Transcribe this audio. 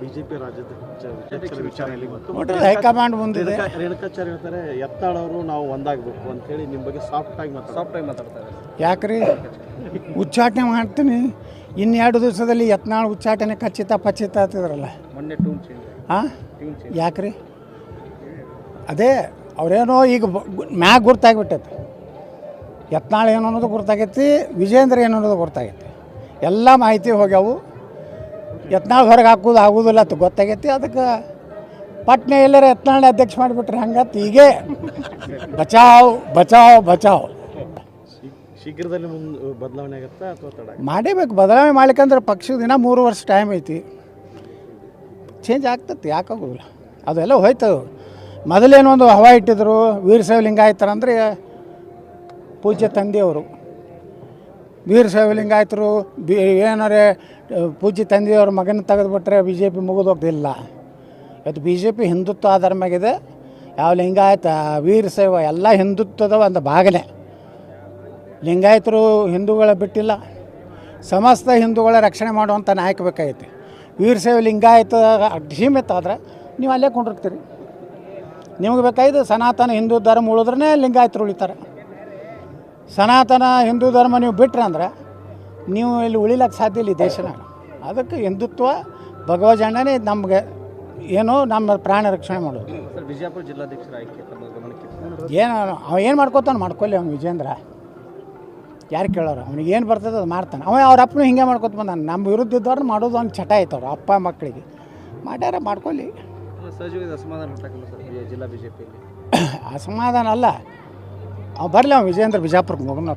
BJP ರಾಜ್ಯಾಧ್ಯಕ್ಷ ವಿಚಾರದಲ್ಲಿ ನೋಡ್ರಿ ಹೈಕಮಾಂಡ್ ಮುಂದಿದೆ. ರೇಣುಕಾ- ರೇಣುಕಾಚಾರ್ಯ ಹೇಳ್ತಾರೆ ಎತ್ತಾಳವರು ನಾವು ಒಂದಾಗಬೇಕು ಅಂತ ಹೇಳಿ ನಿಮ್ಮ ಬಗ್ಗೆ ಸಾಫ್ಟ್ ಆಗಿ ಸಾಫ್ಟ್ ಆಗಿ ಮಾತಾಡ್ತಾರೆ. ಯಾಕ್ರಿ? ಉಚ್ಚಾಟನೆ ಮಾಡ್ತೀನಿ. ಇನ್ನೆರಡು ದಿವಸದಲ್ಲಿ ಯತ್ನಾಳ್ ಉಚ್ಚಾಟನೆ ಖಚಿತ ಪಚಿತ ಆಗ್ತಿದ್ರಲ್ಲ ಮೊನ್ನೆ ಟ್ಯೂನ್ ಚೇಂಜ್ ಹಾಂ? ಯಾಕ್ರಿ? ಅದೇ ಅವರೇನೋ ಈಗ ಮ್ಯಾಗ ಗುರ್ತಾಗ್ಬಿಟ್ಟೈತಿ. ಯತ್ನಾಳ್ ಏನು ಅನ್ನೋದು ಗುರ್ತಾಗೈತಿ ವಿಜೇಂದ್ರ ಏನು ಅನ್ನೋದು ಗುರ್ತಾಗೈತಿ. ಎಲ್ಲ ಮಾಹಿತಿ ಹೋಗ್ಯಾವು. ಯತ್ನಾಳ್ ಹೊರಗೆ ಹಾಕೋದು ಆಗೋದಿಲ್ಲ ಅಂತ ಗೊತ್ತಾಗೈತಿ. ಅದಕ್ಕೆ ಪಟ್ನೆ ಎಲ್ಲರ ಯತ್ನಾಳ್ ಅಧ್ಯಕ್ಷ ಮಾಡಿಬಿಟ್ರೆ ಹಂಗತ್ ಹೀಗೆ. ಬಚಾವ್ ಬಚಾವ್ ಬಚಾವ್. ಶೀಘ್ರದಲ್ಲಿ ಮುಂದೆ ಬದಲಾವಣೆ ಆಗುತ್ತಾ ಅಥವಾ ತಡ? ಮಾಡೇಬೇಕು. ಬದಲಾವಣೆ ಮಾಡ್ಲಿಕ್ಕಂದ್ರೆ ಪಕ್ಷದ ದಿನ ಮೂರು ವರ್ಷ ಟೈಮ್ ಐತಿ. ಚೇಂಜ್ ಆಗ್ತತಿ ಯಾಕಾಗೋದಿಲ್ಲ ಅದೆಲ್ಲ ಹೋಯ್ತು. ಮೊದಲೇನೊಂದು ಹವಾ ಇಟ್ಟಿದ್ರು ವೀರಶೈವ ಲಿಂಗಾಯತರ ಅಂದರೆ ಪೂಜ್ಯ ತಂದೆಯವರು. ವೀರಶೈವ ಲಿಂಗಾಯತರು ಬಿ, ಏನಾರೆ ಪೂಜೆ ತಂದೆಯವ್ರ ಮಗನ ತೆಗೆದುಬಿಟ್ರೆ ಬಿ ಜೆ ಪಿ ಮುಗಿದೋಗ್ದಿಲ್ಲ ಇವತ್ತು ಬಿ ಜೆ ಪಿ ಹಿಂದುತ್ವ ಧರ್ಮಗಿದೆ. ಯಾವ ಲಿಂಗಾಯತ ವೀರಶೈವ ಎಲ್ಲ ಹಿಂದುತ್ವದ ಒಂದು ಭಾಗನೇ ಲಿಂಗಾಯತರು ಹಿಂದೂಗಳ ಬಿಟ್ಟಿಲ್ಲ. ಸಮಸ್ತ ಹಿಂದೂಗಳ ರಕ್ಷಣೆ ಮಾಡುವಂಥ ನಾಯಕ ಬೇಕಾಗೈತಿ. ವೀರಶೈವ ಲಿಂಗಾಯತ ಸೀಮಿತ ಆದ್ರೆ ನೀವು ಅಲ್ಲೇ ಕೊಂಡಿರ್ತೀರಿ. ನಿಮಗೆ ಬೇಕಾಯಿತು ಸನಾತನ ಹಿಂದೂ ಧರ್ಮ ಉಳಿದ್ರೆ ಲಿಂಗಾಯತರು ಉಳಿತಾರೆ. ಸನಾತನ ಹಿಂದೂ ಧರ್ಮ ನೀವು ಬಿಟ್ರೆ ಅಂದ್ರೆ ನೀವು ಇಲ್ಲಿ ಉಳಿಲಕ್ಕೆ ಸಾಧ್ಯ ಇಲ್ಲ ಈ ದೇಶನಾಗ ಅದಕ್ಕೆ ಹಿಂದುತ್ವ ಭಗವಜಂಡನೇ ನಮಗೆ ಏನು ನಮ್ಮ ಪ್ರಾಣ ರಕ್ಷಣೆ ಮಾಡೋದು. ಬಿಜಾಪುರ ಜಿಲ್ಲಾಧ್ಯಕ್ಷರ ಆಯ್ಕೆ ಏನು ಅವ ಏನು ಮಾಡ್ಕೋತಾನೆ? ಮಾಡ್ಕೊಳ್ಳಿ ಅವ್ನು ವಿಜೇಂದ್ರ. ಯಾರು ಕೇಳೋರು? ಅವ್ನಿಗೆ ಏನು ಬರ್ತದೆ ಅದು ಮಾಡ್ತಾನೆ. ಅವ ಅವ್ರ ಅಪ್ಪನು ಹಿಂಗೆ ಮಾಡ್ಕೊತ ಬಂದಾನೆ. ನಮ್ಮ ವಿರುದ್ಧ ಇದ್ದವ್ರನ್ನ ಮಾಡೋದು ಅವ್ನು ಚಟ ಆಯ್ತವ್ರು ಅಪ್ಪ ಮಕ್ಕಳಿಗೆ. ಮಾಡ್ಯಾರ ಮಾಡ್ಕೊಳ್ಳಿ ಅಸಮಾಧಾನ ಅಲ್ಲ. ಅವ ಬರಲಿ ಅವ್ನು ವಿಜೇಂದ್ರ ಬಿಜಾಪುರಕ್ಕೆ ಮಗನ